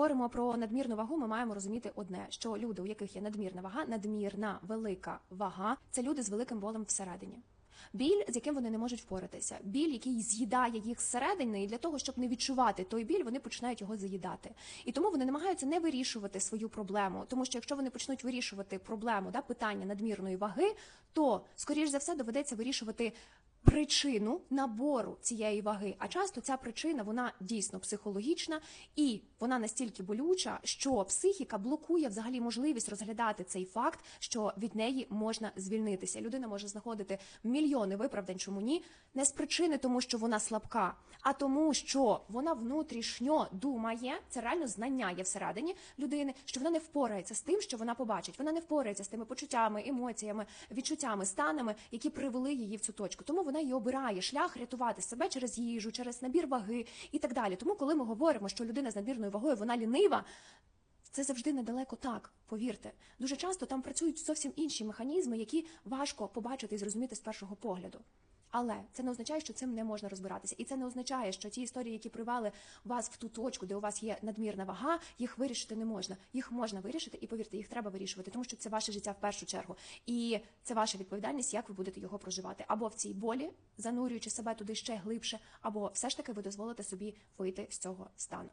говоримо про надмірну вагу, ми маємо розуміти одне: що люди, у яких є надмірна вага, надмірна велика вага, це люди з великим болем всередині. Біль, з яким вони не можуть впоратися, біль, який з'їдає їх зсередини, і для того, щоб не відчувати той біль, вони починають його заїдати. І тому вони намагаються не вирішувати свою проблему. Тому що якщо вони почнуть вирішувати проблему, да, питання надмірної ваги, то скоріш за все доведеться вирішувати. Причину набору цієї ваги, а часто ця причина вона дійсно психологічна і вона настільки болюча, що психіка блокує взагалі можливість розглядати цей факт, що від неї можна звільнитися. Людина може знаходити мільйони виправдань, чому ні, не з причини, тому що вона слабка, а тому, що вона внутрішньо думає, це реально знання є всередині людини, що вона не впорається з тим, що вона побачить. Вона не впорається з тими почуттями, емоціями, відчуттями, станами, які привели її в цю точку. Тому вона і обирає шлях рятувати себе через їжу, через набір ваги і так далі. Тому, коли ми говоримо, що людина з надмірною вагою вона лінива. Це завжди недалеко так, повірте. Дуже часто там працюють зовсім інші механізми, які важко побачити і зрозуміти з першого погляду. Але це не означає, що цим не можна розбиратися, і це не означає, що ті історії, які привели вас в ту точку, де у вас є надмірна вага, їх вирішити не можна. Їх можна вирішити, і повірте, їх треба вирішувати, тому що це ваше життя в першу чергу, і це ваша відповідальність, як ви будете його проживати, або в цій болі, занурюючи себе туди ще глибше, або все ж таки ви дозволите собі вийти з цього стану.